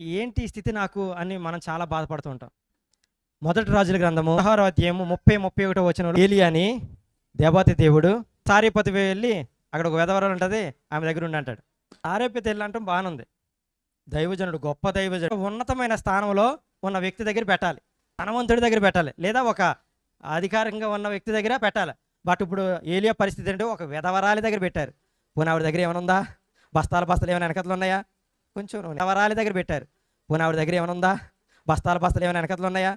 ఏంటి ఈ స్థితి నాకు అని మనం చాలా బాధపడుతూ ఉంటాం. మొదటి రాజుల గ్రంథము పదహారో అధ్యాయము ముప్పై ముప్పై ఒకటో వచ్చిన ఏలి అని దేవాతి దేవుడు సారీపతి వెళ్ళి అక్కడ ఒక వెధవరాలు ఉంటుంది ఆమె దగ్గర ఉండి అంటాడు. సారీపతి వెళ్ళి అంటాం బాగానుంది దైవజనుడు గొప్ప దైవజనుడు. ఉన్నతమైన స్థానంలో ఉన్న వ్యక్తి దగ్గర పెట్టాలి. ధనవంతుడి దగ్గర పెట్టాలి. లేదా ఒక అధికారికంగా ఉన్న వ్యక్తి దగ్గర పెట్టాలి. బట్ ఇప్పుడు ఏలియా పరిస్థితి అంటే ఒక విధవరాలి దగ్గర పెట్టారు. పోనీ ఆవిడ దగ్గర ఏమైనా ఉందా? బస్తాల బస్తాలు ఏమైనా వెనకతలు ఉన్నాయా? కొంచెం నూనె. విధవరాలి దగ్గర పెట్టారు. పోనీ ఆవిడ దగ్గర ఏమైనా ఉందా? బస్తాల బస్తాలు ఏమైనా వెనకతలు ఉన్నాయా?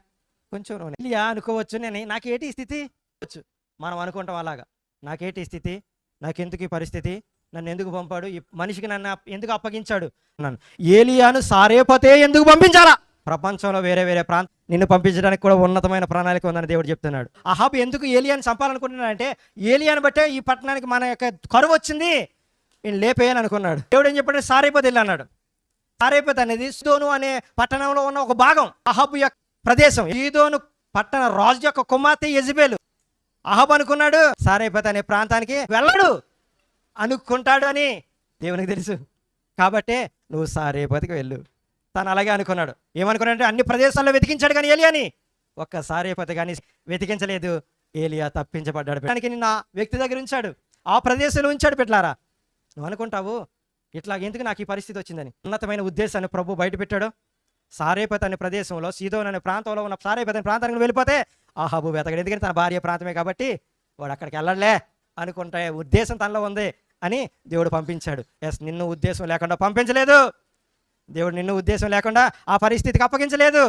కొంచెం నూనె. ఇల్లియా అనుకోవచ్చు నేను. నాకేటి స్థితి? వచ్చు మనం అనుకుంటాం అలాగా. నాకేటి స్థితి? నాకెందుకు ఈ పరిస్థితి? నన్ను ఎందుకు పంపాడు? ఈ మనిషికి నన్ను ఎందుకు అప్పగించాడు? నన్ను ఏలియాను సారేపతే ఎందుకు పంపించాలా? ప్రపంచంలో వేరే వేరే ప్రాంతం నిన్ను పంపించడానికి కూడా ఉన్నతమైన ప్రణాళిక ఉందని దేవుడు చెప్తున్నాడు. అహాబ్ ఎందుకు ఏలియాని చంపాలనుకుంటున్నాడంటే ఏలియాని బట్టే ఈ పట్టణానికి మన యొక్క కరువు వచ్చింది. నేను లేపేయని అనుకున్నాడు దేవుడు ఏం చెప్పాడు? సారైపోతే వెళ్ళి అన్నాడు. సారేపతి అనేది సీదోను అనే పట్టణంలో ఉన్న ఒక భాగం అహబు యొక్క ప్రదేశం. ఈదోను పట్టణ రాజు యొక్క కుమార్తె యజబేలు. అహబ్ అనుకున్నాడు సారేపతి అనే ప్రాంతానికి వెళ్ళడు అనుకుంటాడు అని దేవునికి తెలుసు. కాబట్టే నువ్వు సారేపతికి వెళ్ళు. తను అలాగే అనుకున్నాడు. ఏమనుకున్నాడంటే అన్ని ప్రదేశాల్లో వెతికించాడు కానీ ఏలియాని ఒక్క సారేపతి కానీ వెతికించలేదు. ఏలియా తప్పించబడ్డాడు. దానికి నిన్న వ్యక్తి దగ్గర ఉంచాడు. ఆ ప్రదేశంలో ఉంచాడు పెట్టారా నువ్వు అనుకుంటావు ఇట్లా ఎందుకు నాకు ఈ పరిస్థితి వచ్చిందని ఉన్నతమైన ఉద్దేశాన్ని ప్రభు బయట పెట్టాడు అనే ప్రదేశంలో సీదోన్ అనే ప్రాంతంలో ఉన్న సారేపత అనే ప్రాంతానికి వెళ్ళిపోతే ఆహాబు వెతకడు. ఎందుకంటే తన భార్య ప్రాంతమే కాబట్టి వాడు అక్కడికి వెళ్ళలే అనుకుంటే ఉద్దేశం తనలో ఉంది అని దేవుడు పంపించాడు. ఎస్ నిన్ను ఉద్దేశం లేకుండా పంపించలేదు. దేవుడు నిన్ను ఉద్దేశం లేకుండా ఆ పరిస్థితికి అప్పగించలేదు.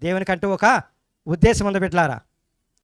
దేవునికంటూ ఒక ఉద్దేశం ఉంది పెట్టారా